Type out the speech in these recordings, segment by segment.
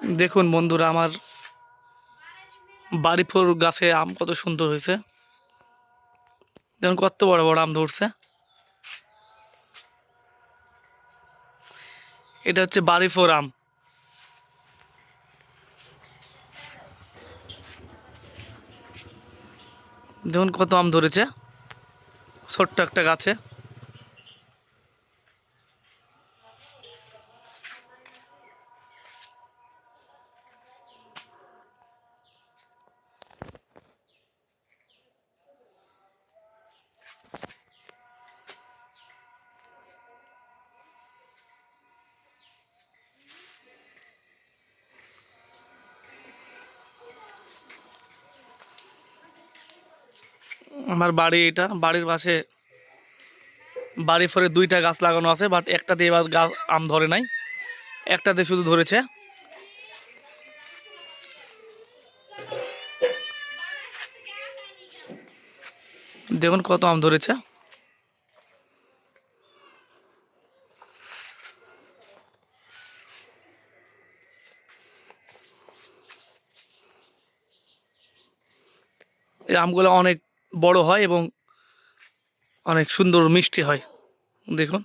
দেখুন বন্ধুরা, আমার বাড়িফোর গাছে আম কত সুন্দর হয়েছে। দেখুন কত বড় বড় আম ধরছে। এটা হচ্ছে বাড়িফোর আম। দেখুন কত আম ধরেছে, ছোট্ট একটা গাছে। আমার বাড়ি এটা, বাড়ির পাশে বাড়ি ফরে দুইটা গাছ লাগানো আছে বাট একটাতে এবার গাছ আম ধরে নাই একটাতে শুধু ধরেছে। দেখুন কত আম ধরেছে। এই আমগুলো অনেক বড় হয় এবং অনেক সুন্দর মিষ্টি হয়। দেখুন।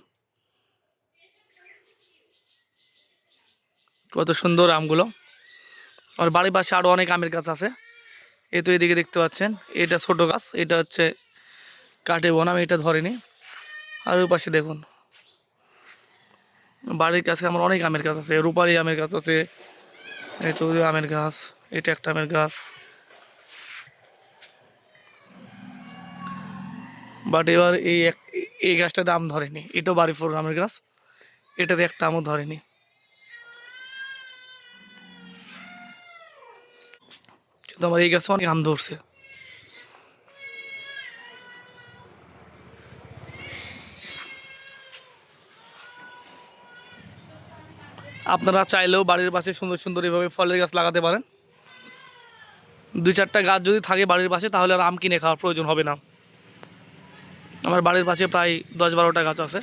কত সুন্দর আমগুলো। আর বাড়ির পাশে আরও অনেক আমের গাছ আছে। এ তো এদিকে দেখতে পাচ্ছেন, এটা ছোট গাছ, এটা হচ্ছে কাটে বনাম, এটা ধরেনি। আর ওই পাশে দেখুন। বাড়ির কাছে আমার অনেক আমের গাছ আছে, রূপালি আমের গাছ আছে, এই তো আমের গাছ, এটা একটা আমের গাছ। বাট এবার এই এক, এই গাছটাতে আম ধরেনি। এটাও বাড়ি ফোর আমের গাছ। এটাতে একটা আমও ধরেনি। কিন্তু আমার এই গাছে অনেক আম ধরছে। আপনারা চাইলেও বাড়ির পাশে সুন্দর সুন্দর এভাবে ফলের গাছ লাগাতে পারেন। দুই চারটা গাছ যদি থাকে বাড়ির পাশে, তাহলে আর আম কিনে খাওয়ার প্রয়োজন হবে না। আমার বাড়ির পাশে প্রায় দশ বারোটা গাছ আছে।